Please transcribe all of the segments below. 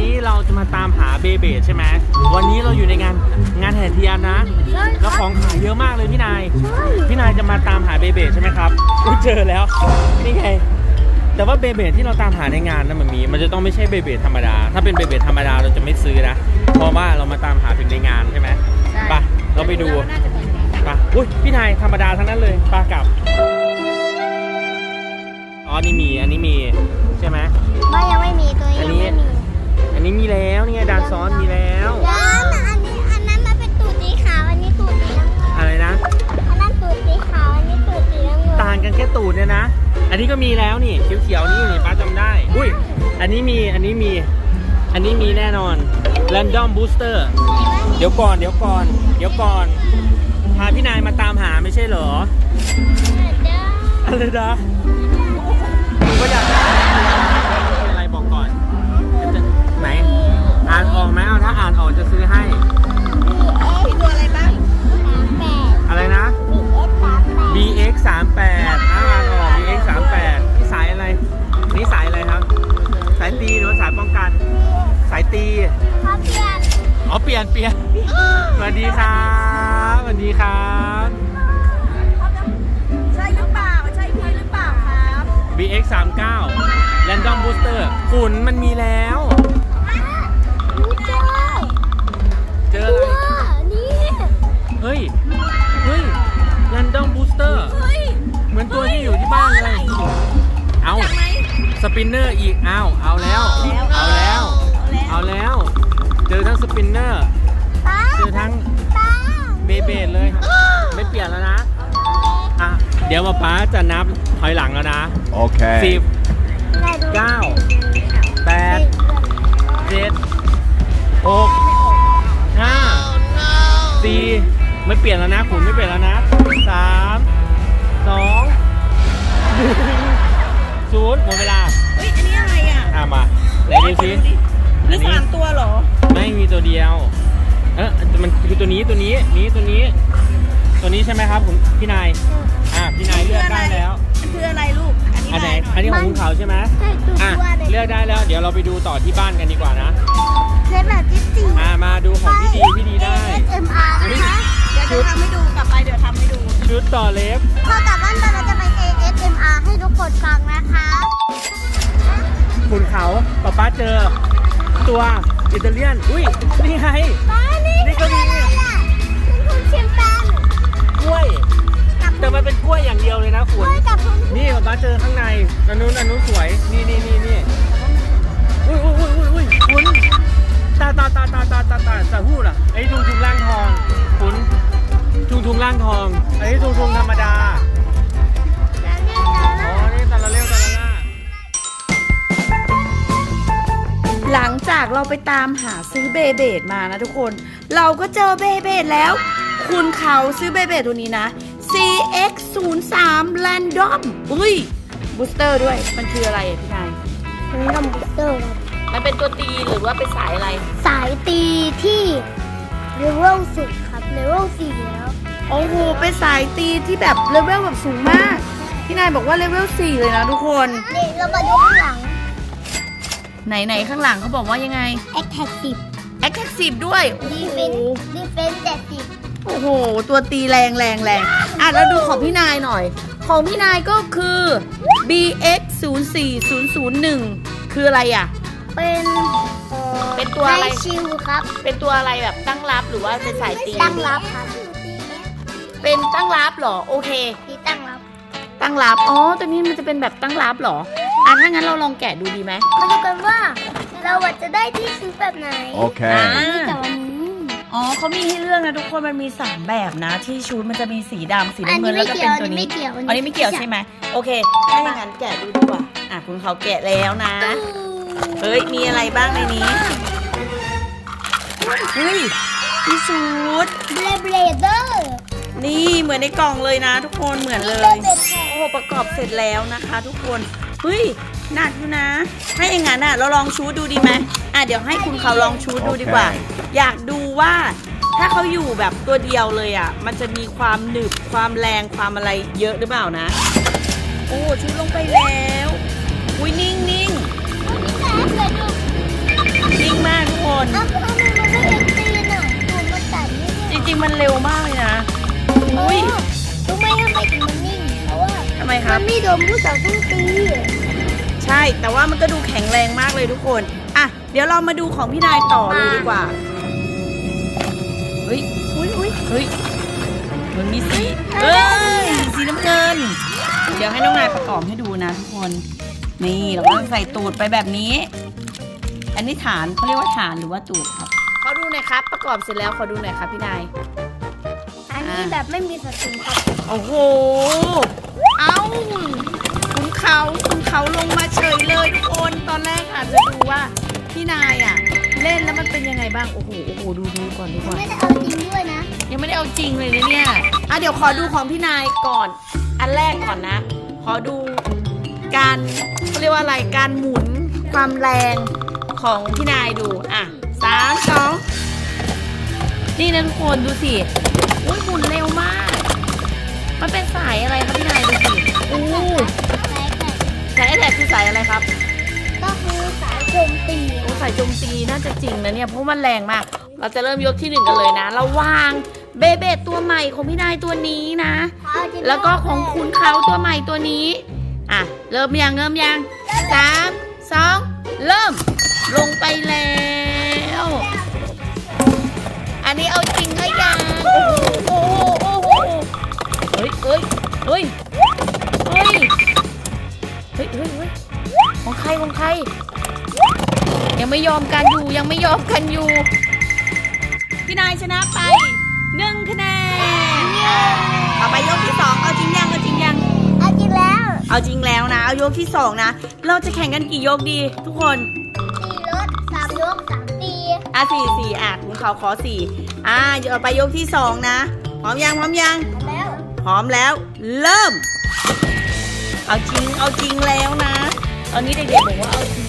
นี้เราจะมาตามหาเบเบดใช่ไหมวันนี้เราอยู่ในงานงานแห่เทียนนะใช่คแล้วรับของขายเยอะมากเลยพี่นายใช่พี่นายจะมาตามหาเบเบดใช่ไหมครับอุ๊ยเจอแล้ว นี่ไง แต่ว่าเบเบดที่เราตามหาในงานนะมันมี มันจะต้องไม่ใช่เบเบดธรรมดา ถ้าเป็นเบเบดธรรมดาเราจะไม่ซื้อนะ เพราะว่าเรามาตามหาเป็นในงานใช่ไหมไปเราไปดูน่าจะเหมือนกันไปอุ้ยพี่นายธรรมดาทั้งนั้นเลยปลากลับ อ๋อ นี่มี อันนี้มี ใช่ไหมไม่ยังไม่มีตัวนี้ยังไม่มี อันนี้มีแล้วนี่ไงดานซ้อนมีแล้ว แล้วอันนี้อันนั้นมันเป็นตูดสีขาวอันนี้ตูดสีน้ำเงินอะไรนะ อันนั้นตูดสีขาวอันนี้ตูดสีน้ำเงินต่างกันแค่ตูดเนี่ยนะ อันนี้ก็มีแล้วนี่เขียวๆนี่นี่ป้าจำได้ อุ้ย อันนี้มีอันนี้มี อันนี้มีแน่นอน Random Booster เดี๋ยวก่อนเดี๋ยวก่อน เดี๋ยวก่อนพาพี่นายมาตามหาไม่ใช่เหรอเด้ออะไรนะานออกไหมเอาถ้าอ่านออกจะซื้อให้ มีตัวอะไรบ้างสามแปดอะไรนะมีเอสสามแปด BX 38อ่านออก BX 38นี่สายอะไร นี่สายอะไรครับ สายตีหรือว่าสายป้องกัน สายตีเขาเปลี่ยนอ๋อเปลี่ยนเปลี่ยนสวัสดีครับสวัสดีครับ ใช่หรือเปล่า ใช่พี่หรือเปล่าครับ BX 39 Random Booster ฝุ่นมันมีแล้ว ปินเนอร์อีกเอาเอาแล้ว เอาแล้ว เอาแล้ว เจอทั้งสปินเนอร์ป้าเจอทั้งป้าเบเบดเลย ไม่เปลี่ยนแล้วนะ อะ เดี๋ยวมาป๊าจะนับถอยหลังแล้วนะ Okay. สิบได้ดูเก้าแปดเจ็ดหกห้าสี่ไม่เปลี่ยนแล้วนะขุนไม่เปลี่ยนแล้วนะสามสองหนึ่ง ศูนย์หมดเวลาเฮ้ยอันนี้อะไรอะอะมาไหนดูสิมีสามตัวเหรอ ไม่มีตัวเดียว เออมันคือตัวนี้ตัวนี้นี้ตัวนี้ ตัวนี้ใช่ไหมครับคุณพี่นายอะพี่นายเลือกได้แล้วมันคืออะไรลูกอันนี้อันไหนได้หน่อัอนยนี้ของคุณเขาใช่ไหมใช่ตัวอะตัวเลยเลือกได้แล้ว เดี๋ยวเราไปดูต่อที่บ้านกันดีกว่านะเล่นแบบจิ๊บจีอะมาดูของพี่ดีพี่ดีได้ ASMR นะคะเดี๋ยวจะทำให้ดูกลับไปเดี๋ยวทำให้ดูชุดต่อเล็บพอกลับบ้านไปเราจะไป ASMR ให้ทุกคนฟังนะคะคุณเขาป๊าป๊าเจอ ตัวอิตาเลียน อุ้ย นี่ไง ป้านี่นี่ก็มีคืออะไรอะคุณคุณชิมแปนกล้วย กับแต่มันเป็นกล้วยอย่างเดียวเลยนะคุกล้ณ วยกับคุณนี่ป๊าป๊าเจอข้างในอันนู้นอันนู้นสวย นี่นี่นี่นี่อุ้ยอุ้ยอุ้ยอุ้ยอุ้ยคุณตาตาตาตาตาตาตาจะหู้ล่ะไอ้ทุงทุงล่างทองคุณทุงทุงล่างทองไอ้ทุงทุงธรรมดา ละเร็วตาละล่าหลังจากเราไปตามหาซื้อเบเบดมานะทุกคน เราก็เจอเบเบดแล้ว คุณเขาซื้อเบเบดตัวนี้นะ CX 0 3 Random อุ้ยบูสเตอร์ด้วย มันคืออะไรอะพี่นายคุณลำบุสเตอร์ครับมันเป็นตัวตีหรือว่าเป็นสายอะไร สายตีที่เลเวลสุดครับเลเวลสี่แล้ว โอ้โห เป็นสายตีที่แบบเลเวลแบบสูงมาก พี่นายบอกว่าเลเวล4เลยนะทุกคน นี่เรามาดูข้างหลังไหนไหนๆข้างหลังเขาบอกว่ายังไงแอคแท็กสิบ a t t a c k 10ด้วยโอ้ดีโหเฟนดีเฟนเจ็ดสิบโอ้โห ตัวตีแรงแรงแรงอะแล้วดูของพี่นายหน่อย ของพี่นายก็คือ BX 0 4 0 0 1คืออะไรอะ เป็นอ่อเป็นตัวอะไรให้ชิลครับเป็นตัวอะไรแบบตั้งรับหรือว่าเป็นสายตีตั้งรับครับเป็นตั้งรับเหรอโอเคตีตั้งรับ ตั้งรับอ๋อตัวนี้มันจะเป็นแบบตั้งรับเหรออะถ้างั้นเราลองแกะดูดีไหมมาดูกันว่าเราอะจะได้ที่ซื้อแบบไหน Okay. อ่าแต่วันนี้ อ๋อเขามีให้เลือกนะทุกคนมันมี3แบบนะ ที่ชุดมันจะมีสีดำสีอันน้ำเงินี้นไม่แล้วก็เกี่เป็ยนวตัวอันนี้นี้ไม่เกี่ยวอันนี้ไม่เกี่ยวใช่ไหมโอเคถ้าอย่างนั้นแกะดูดีกว่าอะคุณเขาแกะแล้วนะ เฮ้ยมีอะไรบ้างในนี้เฮ้ยมีชุด เบลเบลเดอร์นี่เหมือนในกล่องเลยนะ ทุกคนเหมือนเลเบลย เบลแท โอ้โหประกอบเสร็จแล้วนะคะทุกคนเฮ้ยหนักอยู่นะถ้าอย่างนั้นอะเราลองชูดดูดีไหมอะเดี๋ยวให้คุณเขาลองชูดดูดีกว่าโอเคอยากดูว่าถ้าเขาอยู่แบบตัวเดียวเลยอะ มันจะมีความหนึบความแรงความอะไรเยอะหรือเปล่านะ โอ้ชูดลงไปแล้วอุ้ยนิ่งนิ่งแต่เคยดูโนิ่งมากทุกคนอ้าวทำไมมันไม่เห็นตีนอะตูนมันตัดนี่จริงๆมันเร็วมากเลยนะอุ้ย คมัรับนไม่โดนผู้ต่อสู้ตีใช่ แต่ว่ามันก็ดูแข็งแรงมากเลยทุกคน อะ เดี๋ยวเรามาดูของพี่นายต่อเลยดีกว่า เฮ้ยอุ้ยอุ้ยเฮ้ย มันมีสีเอ้ย สีน้ำเงิน เดี๋ยวให้น้องนายประกอบให้ดูนะทุกคน นี่เราก็ใส่ตูดไปแบบนี้ อันนี้ฐานเขาเรียกว่าฐานหรือว่าตูดครับขอดูหน่อยครับ ประกอบเสร็จแล้วขอดูหน่อยครับพี่นาย อันนี้แบบไม่มีสติครับ โอ้โห เอ้าคุณเขาคุณเขาลงมาเฉยเลยทุกคนตอนแรกอาจจะดูว่าพี่นายอะ เล่นแล้วมันเป็นยังไงบ้างโอ้โหโอ้โหดูดูก่อนดูก่อนไม่ได้เอาจริงด้วยนะยังไม่ได้เอาจริงเลยนะเนี่ยอะเดี๋ยวขอดูของพี่นายก่อน อันแรกก่อนนะ ขอดูการเขาเรียกว่าอะไรการหมุนความแรงของพี่นายดูอะสามสองนี่นะทุกคนดูสิอุ้ยหมุนเร็วมาก มันเป็นสายอะไรครับพี่นายดูสิอู้แต่แต่สายแอร์แท็กคือสายอะไรครับ ก็คือสายโจมตีโอ้สายโจมตีน่าจะจริงนะเนี่ยเพราะมันแรงมาก เราจะเริ่มยกที่หนึ่งกันเลยนะระหว่างเบเบตตัวใหม่ของพี่นายตัวนี้นะเอาจริงแล้วก็ของคุณเขาตัวใหม่ตัวนี้ อะ เริ่มยังเริ่มยังสามสองเริ่ม ลงไปแล้ว อันนี้เอาจริงหรือยังโอ้โหโอ้โหเฮ้ยเฮ้ยเฮ้ยเฮ้ยเฮ้ยเฮ้ยเฮ้ยของใครของใคร ยังไม่ยอมกันอยู่ยังไม่ยอมกันอยู่ พี่นายชนะไปหนึ่งคะแนนต่อไปยกที่สองเอาจริงยังเอาจริงยัง เอาจริงแล้ว เอาจริงแล้วนะ เอายกที่สองนะ เราจะแข่งกันกี่ยกดี ทุกคนตีรถสามยกสามตีอะสี่สี่อะคุณเขาขอสี่อะเดี๋ยวเอาไปยกที่สองนะ พร้อมยังพร้อมยังแล้ว พร้อมแล้ว เริ่ม เอาจริงเอาจริงแล้วนะ ตอนนี้เด็กๆบอกว่าเอาจริง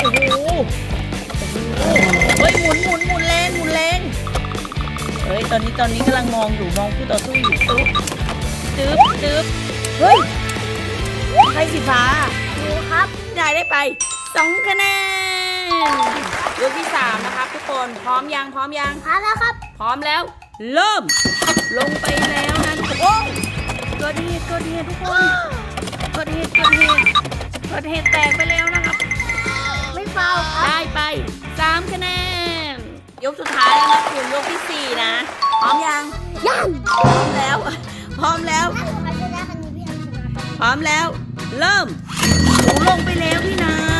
โอ้โหโอ้โหเฮ้ยหมุนหมุนหมุนแรงหมุนแรงเฮ้ยตอนนี้ตอนนี้กำลังมองอยู่มองคู่ต่อสู้อยู่ตึ๊บตึ๊บตึ๊บเฮ้ยใครสีฟ้าดูครับได้ได้ไปสองคะแนนยกที่สามนะครับทุกคนพร้อมยังพร้อมยังพาแล้วครับ พร้อมแล้ว เริ่ม ลงไปแล้วนะทุกคน โอ้ยเกิดเหตุเกิดเหตุทุกคน เกิดเหตุเกิดเหตุเกิดเหตุแตกไปแล้วนะครับ ไม่ฟาวครับได้ไปสามคะแนน ยกสุดท้ายแล้วนะคุณยกที่สี่นะ พร้อมยัง ยังพร้อมแล้ว พร้อมแล้วถ้าใครชนะคันนี้พี่ทำชนะพร้อมแล้ว เริ่มโอ้ลงไปแล้วพี่นาย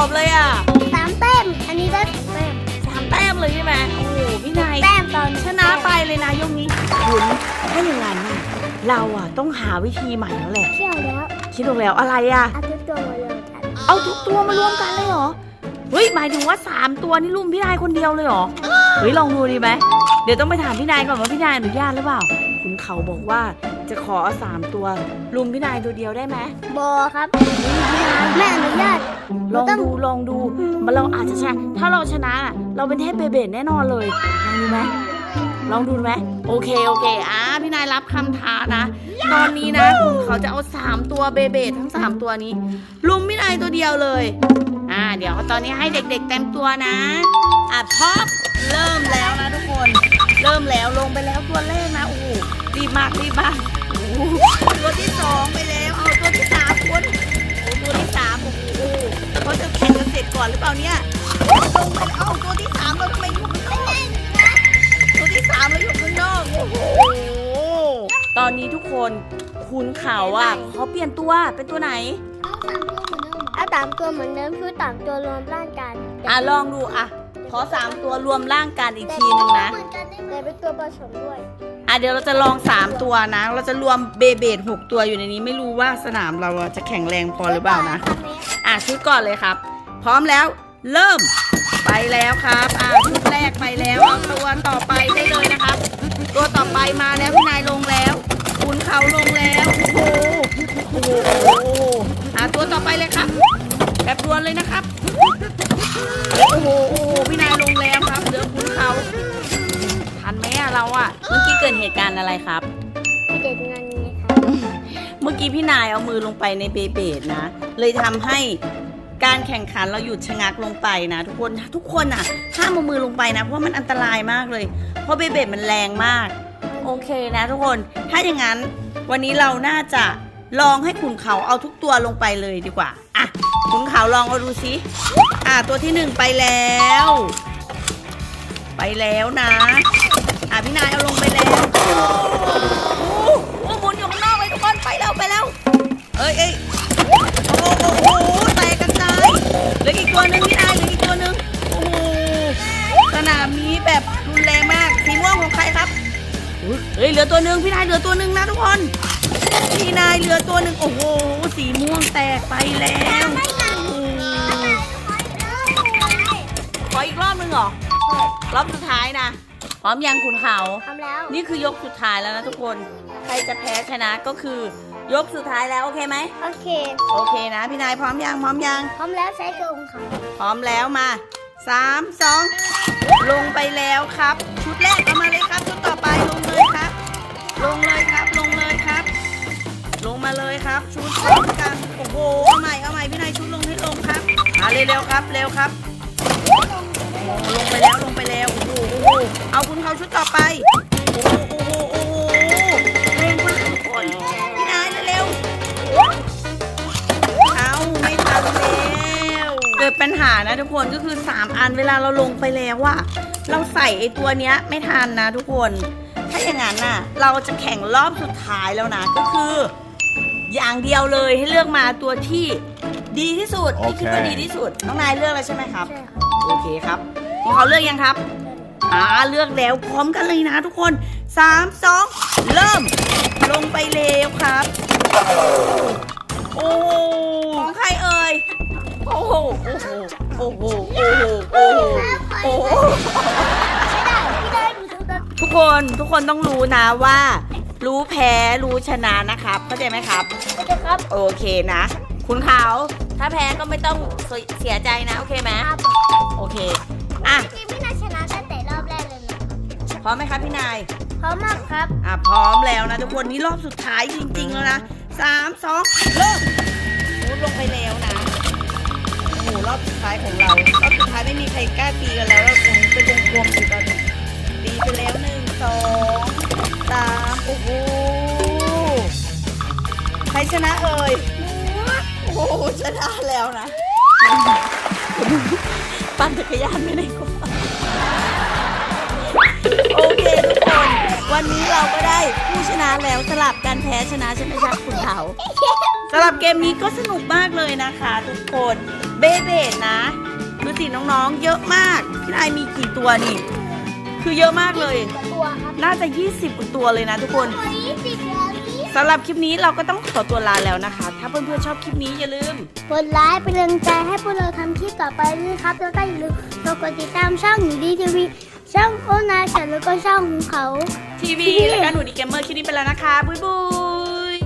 อบเลยอะสามแต้มอันนี้ได้สามแต้มสามแต้มเลยใช่ไหมโอ้โหพี่นายแต้มตอนชนะไปเลยนะยกนี้คุณถ้าอย่างนั้นน่ะเราอะต้องหาวิธีใหม่แล้วแหละ เที่ยวแล้วคิดดูแล้วอะไรอะ เอาทุกตัวมาเลยกันเอาทุกตัวมารวมกันเลยเหรอ เฮ้ยหมายถึงว่า3ตัวนี่รุมพี่นายคนเดียวเลยเหรอ เฮ้ยลองดูดีไหมเดี๋ยวต้องไปถามพี่นายก่อนว่าพี่นายอนุญาตหรือเปล่า คุณเขาบอกว่า จะขอเอาสามตัวรุมพี่นายตัวเดียวได้ไหมบอครับ แม่อนุญาต ลองดูลองดูมันเราอาจจะชนะ ถ้าเราชนะอะเราเป็นเทพเบเบดแน่นอนเลยลองดูไหมลองดูไหมโอเคโอเคอะพี่นายรับคำท้านะ ตอนนี้นะคุณเขาจะเอาสามตัวเบเบดทั้งสามตัวนี้ ลุมพี่นายตัวเดียวเลยอ่าเดี๋ยวตอนนี้ให้เด็กๆเต็มตัวนะอะพร้อมเริ่มแล้วนะทุกคน เริ่มแล้วลงไปแล้วตัวแรกนะโอ้โหรีบมากรีบมากโอ้โห ตัวที่สองไปแล้ว เอาตัวที่สามคุณโอ้ตัวที่สามโอ้โหเขาจะแข่งกันเสร็จก่อนหรือเปล่าเนี่ยลงไปแล้วเอาตัวที่สามเราทำไมอยู่ข้างนอกตัวที่สามเราอยู่ข้างนอก โอ้โห ตอนนี้ทุกคนคุณเขาอะเขาเปลี่ยนตัวเป็นตัวไหนเอาสามตัวเหมือนเดิมคือสามตัวรวมร่างกันอะลองดูอะ ขอสามตัวรวมร่างกันอีกทีหนึ่งนะแต่เป็นตัวผสมด้วยอะ เดี๋ยวเราจะลองสามตัวนะ เราจะรวมเบเบดหกตัวอยู่ในนี้ ไม่รู้ว่าสนามเราอะจะแข็งแรงพอหรือเปล่านะ อะชุดก่อนเลยครับ พร้อมแล้ว เริ่ม ไปแล้วครับ อะชุดแรกไปแล้วเอาตัวต่อไปได้เลยนะครับ ตัวต่อไปมาแล้วพี่นายลงแล้ว คุณเขาลงแล้ว โอ้โห โอ้โหโอ้โหอะตัวต่อไปเลยครับ แบบด่วนเลยนะครับ ตุการณ์อะไรครับ เด็ดงานนี้ครับเมื่อกี้พี่นายเอามือลงไปในเบเบดนะ เลยทำให้การแข่งขันเราหยุดชะงักลงไปนะ ทุกคนทุกคนอะห้ามเอามือลงไปนะ เพราะมันอันตรายมากเลย เพราะเบเบดมันแรงมาก โอเคนะทุกคนถ้าอย่างนั้น วันนี้เราน่าจะลองให้ขุนเขาเอาทุกตัวลงไปเลยดีกว่าอะขุนเขาลองเอาดูสิอะตัวที่หนึ่งไปแล้ว ไปแล้วนะ อะพี่นายเอาลงไปแล้วโอ้โหหมุนอยู่ข้างนอกเลยทุกคนไปแล้วไปแล้วเอ้ยเอ้ยโอ้โหโอ้โหแตกกระจายเหลืออีกตัวหนึ่งพี่นายเหลืออีกตัวหนึ่งโอ้โหสนามนี้แบบรุนแรงมากสีม่วงของใครครับเฮ้ยเหลือตัวหนึ่งพี่นายเหลือตัวหนึ่งนะทุกคนพี่นายเหลือตัวหนึ่งโอ้โหสีม่วงแตกไปแล้วขออีกรอบหนึ่งเหรอรอบสุดท้ายนะ พร้อมยังคุณเขา ทำแล้วนี่คือยกสุดท้ายแล้วนะทุกคน ใครจะแพ้ชนะก็คือยกสุดท้ายแล้วโอเคไหม โอเคโอเคนะพี่นายพร้อมยังพร้อมยังพร้อมแล้วใช้กระองค่ะพร้อมแล้วมาสามสองลงไปแล้วครับ ชุดแรกเอามาเลยครับ ชุดต่อไปลงเลยครับ ลงเลยครับ ลงเลยครับ ลงมาเลยครับ ชุดพร้อมกันโอ้โหเอาใหม่เอาใหม่พี่นายชุดลงให้ลงครับอ่าเร็วๆครับเร็วครับโอ้ลงไปแล้วลงไปแล้วโอ้โหโอ้โห เอาคุณเขาชุดต่อไป โอ้โหโอ้โหโอ้โหแรงมากทุกคนพี่นายเร็วๆเอาไม่ทันแล้วเกิดปัญหานะทุกคนก็คือ 3 อันเวลาเราลงไปแล้วอะเราใส่ไอตัวเนี้ยไม่ทันนะทุกคน ถ้าอย่างนั้นน่ะ เราจะแข่งรอบสุดท้ายแล้วนะก็คือ อย่างเดียวเลยให้เลือกมาตัวที่ดีที่สุดที่คิดว่าโอเคดีที่สุดน้องนายเลือกแล้วใช่ไหมครับใช่ครับโอเคครับของเขาเลือกยังครับ อ่าเลือกแล้วพร้อมกันเลยนะทุกคน 3 2 เริ่ม ลงไปเร็วครับ โอ้ของใครเอ่ย โอ้โห โอ้โห โอ้โห โอ้โห โอ้โหโอ้โอ้ทุกคนทุกคนต้องรู้นะว่า รู้แพ้รู้ชนะนะครับเข้าใจไหมครับนะครับ โอเคนะ คุณเขาถ้าแพ้ก็ไม่ต้องเสียใจนะ โอเคไหมโอเค อะจริงๆพี่นาชนะตั้ พร้อมไหมครับพี่นาย พร้อมมากครับ อะพร้อมแล้วนะทุกคนนี่รอบสุดท้ายจริงๆแล้วนะสามสองเริ่มมุดลงไปแล้วนะโอ้โหรอบสุดท้ายของเรารอบสุดท้ายไม่มีใครกล้าตีกันแล้วเราคงเป็นวงกลมอยู่ตอนนี้ตีไปแล้วหนึ่งสองสามโอ้โหใครชนะเอ่ยโอ้โหชนะแล้วนะ ปั่นจักรยานไม่ได้กว่า แล้วสลับกันแพ้ชนะใช่ไหมครับคุณเขาสลับเกมนี้ก็สนุกมากเลยนะคะ ทุกคนเบเบดนะดูสิน้องๆ เยอะมาก พี่นายมีกี่ตัวนี่ คือเยอะมากเลย ตัวครับน่าจะ 20กว่าตัวเลยนะทุกคนตัวนี้สิบแล้วนี่สำหรับคลิปนี้เราก็ต้องขอตัวลาแล้วนะคะ ถ้าเพื่อนๆชอบคลิปนี้อย่าลืม กดไลค์เป็นกำลังใจให้พวกเราทำคลิปต่อไปด้วยครับ แล้วก็อย่าลืมกดติดตามช่องหนูดีทีวี ช่องโอนาฉันแล้วก็ช่องของเขา ทีวี และการหนูดีเกมเมอร์คลิปนี้ไปแล้วนะคะ บุยบุย